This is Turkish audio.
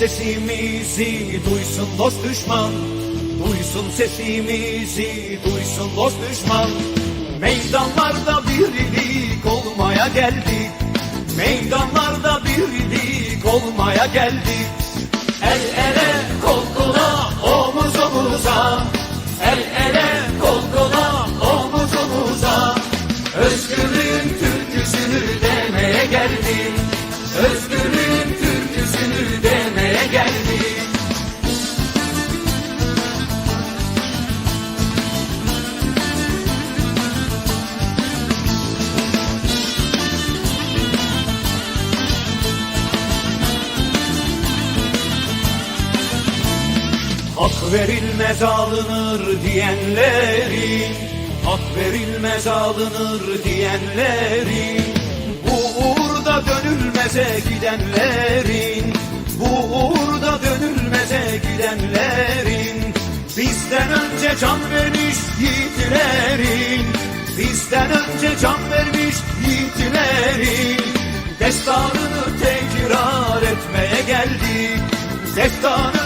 sesimizi duysun dost düşman. Duysun sesimizi duysun dost düşman. Meydanlarda birlik olmaya geldik Meydanlarda birlik olmaya geldik El ele kol kola omuz omuza. El ele kol kola omuz omuza. Özgürlüğün türküsünü demeye geldim. Özgürlüğün Hak verilmez alınır diyenlerin Hak verilmez alınır diyenlerin Bu uğurda dönülmeze gidenlerin Bu uğurda dönülmeze gidenlerin Bizden önce can vermiş yiğitlerin Bizden önce can vermiş yiğitlerin Destanını tekrar etmeye geldik Destanını